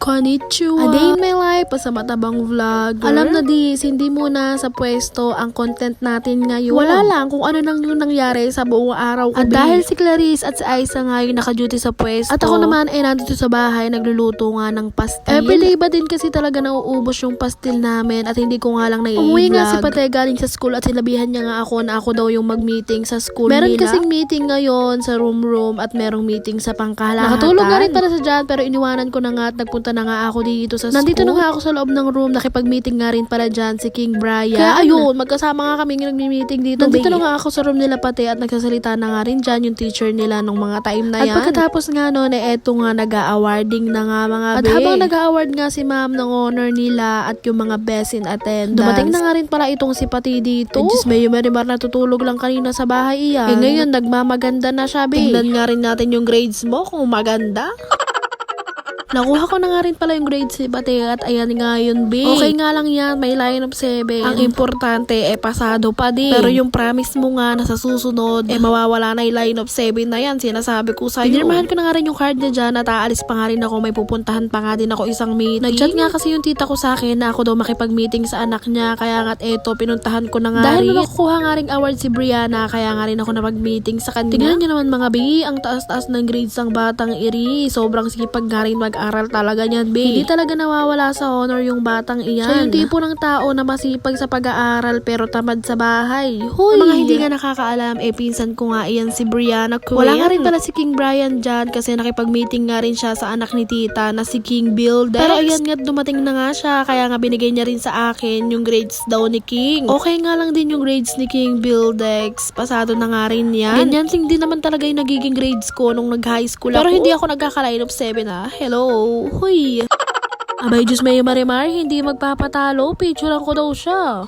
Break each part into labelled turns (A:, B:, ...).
A: Konnichiwa. A day in my life, pasamatabang vlogger. Alam na dis, hindi muna sa pwesto ang content natin ngayon. Wala lang kung ano nang yung nangyari sa buong araw ko. At dahil si Clarice at si Aiza nga yung naka-duty sa pwesto. At ako naman ay nandito sa bahay, nagluluto nga ng pastil. Everyday ba din kasi talaga nauubos yung pastil namin at hindi ko nga lang nai Umuwi nga si Pate galing sa school at sinabihan niya nga ako na ako daw yung mag-meeting sa school
B: Meron
A: nila.
B: kasing
A: meeting ngayon sa room room at merong meeting sa pangkalahatan. Nakatulog nga rin pala sa dyan pero iniwanan ko na nga at nagpunta na nga ako dito sa Nandito na nga ako sa loob ng room. Nakipag-meeting nga rin pala dyan si King Brian. Kaya ayun, magkasama nga kami nag-meeting dito. Nandito na nga ako sa room nila pati at nagsasalita na nga rin dyan yung teacher nila nung mga time na
B: At
A: yan. pagkatapos nga noon, eh, eto nga nag-awarding na nga mga At
B: be.
A: habang nag-award nga si ma'am ng honor nila at yung mga best in attendance. Dumating na nga rin pala itong si Pati dito. Ay, Diyos, may marimar natutulog lang kanina sa bahay iyan. Eh ngayon, nagmamaganda na siya, be. Tingnan nga rin natin yung grades mo kung maganda. Nakuha ko na nga rin pala yung grade 7 ate at ayan nga yun, B. Okay nga lang yan, may line of 7. Ang importante, eh, pasado pa din. Pero yung promise mo nga na sa susunod, eh, mawawala na yung line of 7 na yan. Sinasabi ko sa'yo. Pinirmahan ko na nga rin yung card niya dyan at aalis pa nga rin ako. May pupuntahan pa nga din ako isang meeting. Nag-chat nga kasi yung tita ko sa akin na ako daw makipag-meeting sa anak niya. Kaya nga't eto, pinuntahan ko na nga Dahil
B: rin.
A: nakukuha nga rin award si Brianna, kaya nga rin ako napag-meeting sa kanya. Tingnan niyo naman mga B, ang taas-taas ng grades ng batang iri. Sobrang sipag nga rin mag-aral talaga niyan, B. Hindi talaga nawawala sa honor yung batang iyan. So, yung tipo ng tao na masipag sa pag-aaral pero tamad sa bahay. Huy! Mga hindi nga nakakaalam, eh pinsan ko nga iyan si Brianna Quinn. Wala nga rin pala si King Brian dyan kasi nakipag-meeting nga rin siya sa anak ni tita na si King Bill Dex. Pero ayan nga, dumating na nga siya kaya nga binigay niya rin sa akin yung grades daw ni King. Okay nga lang din yung grades ni King Bill Dex. Pasado na nga rin yan. Ganyan sing din naman talaga yung nagiging grades ko nung nag-high school
B: Pero
A: ako.
B: hindi
A: ako nagkaka-line of 7 ah. Hello. Huy. Abay, Diyos may marimar, hindi magpapatalo. Picturean ko daw siya.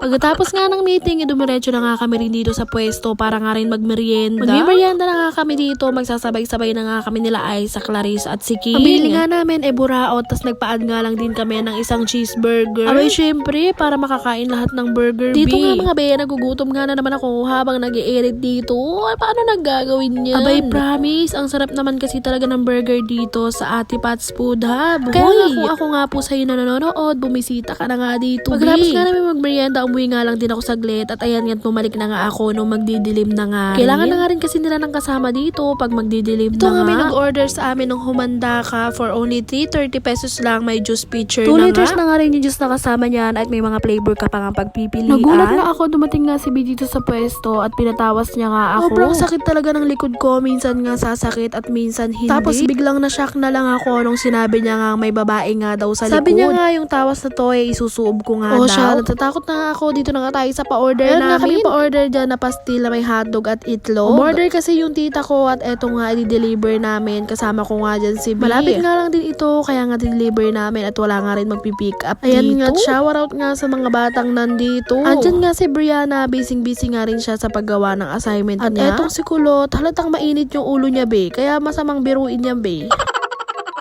A: Pagkatapos nga ng meeting, dumiretso na nga kami rin dito sa pwesto para nga rin magmerienda. Magmerienda na nga kami dito, magsasabay-sabay na nga kami nila ay sa Clarice at si King. Pabili nga namin eh buraot, tas nagpaad nga lang din kami ng isang cheeseburger. Abay, syempre, para makakain lahat ng burger, Dito
B: B.
A: nga mga be, nagugutom nga na naman ako habang nag edit dito. Ay, paano naggagawin yan? Abay, promise, ang sarap naman kasi talaga ng burger dito sa Ate Pat's Food Hub. Kaya nga kung ako nga po sa'yo na nanonood, bumisita ka na nga dito,
B: Pagkatapos nga
A: namin magmerienda, umuwi nga lang din ako saglit at ayan nga, bumalik na nga ako nung magdidilim na nga. Kailangan na nga rin kasi nila ng kasama dito pag magdidilim
B: Ito
A: na
B: nga,
A: nga.
B: may
A: nag-order sa amin nung humanda ka for only 330 pesos lang. May juice pitcher
B: 2
A: na
B: liters
A: nga. na nga rin yung juice na kasama niyan at may mga flavor ka pa nga pagpipilian.
B: Nagulat
A: na ako, dumating nga si B dito sa pwesto at pinatawas niya nga ako. Sobrang sakit talaga ng likod ko. Minsan nga sasakit at minsan hindi. Tapos biglang na-shock na lang ako nung sinabi niya nga may babae nga daw sa
B: Sabi
A: likod.
B: niya
A: nga yung tawas na to eh, isusuob ko nga
B: Oo,
A: daw.
B: siya,
A: natatakot na nga ako. Dito na nga tayo sa pa-order
B: Meron nga
A: namin.
B: kami
A: pa-order dyan na pastil na may hotdog at itlog. Umorder kasi yung tita ko at eto nga i-deliver namin. Kasama ko nga dyan si B. Malapit nga lang din ito kaya nga deliver namin at wala nga rin magpipick up Ayan
B: dito.
A: nga, shower out nga sa mga batang nandito. Andyan nga si Brianna, busy-busy nga rin siya sa paggawa ng assignment
B: At
A: niya.
B: etong
A: si Kulot, halatang mainit yung ulo niya, be. Kaya masamang biruin niya, be.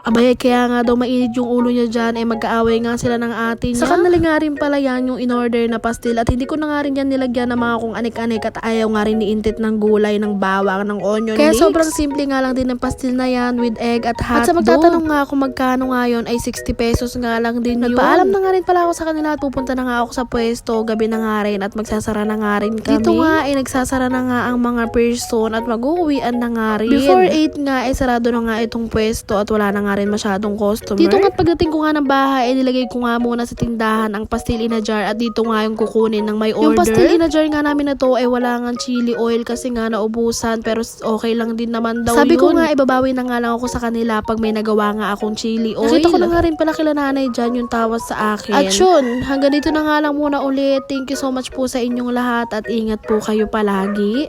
A: Abay, kaya nga daw mainit yung ulo niya dyan, eh magkaaway nga sila ng ate niya. Sa kanila nga rin pala yan yung in-order na pastil at hindi ko na nga rin yan nilagyan ng mga kung anik-anik at ayaw nga rin niintit ng gulay, ng bawang, ng onion
B: Kaya
A: mix.
B: sobrang
A: simple nga lang din ng pastil na yan with egg at
B: hotdog.
A: At sa magtatanong nga kung magkano nga yun ay 60 pesos nga lang din yun. Nagpaalam na nga rin pala ako sa kanila at pupunta na nga ako sa pwesto, gabi na nga rin at magsasara na nga rin kami. Dito nga ay nagsasara na nga ang mga person at mag-uuwian na nga rin. Before 8 nga ay sarado na nga itong pwesto at wala na nga rin masyadong customer. Dito nga pagdating ko nga ng bahay, ay nilagay ko nga muna sa tindahan ang pastil in a jar at dito nga yung kukunin ng may order. Yung pastil in a jar nga namin na to ay wala nga chili oil kasi nga naubusan pero okay lang din naman daw
B: Sabi ko
A: yun. nga ibabawi na nga lang ako sa kanila pag may nagawa nga akong chili oil. Nakita ko na nga rin pala kila nanay dyan yung tawas sa akin. At yun, hanggang dito na nga lang muna ulit. Thank you so much po sa inyong lahat at ingat po kayo palagi.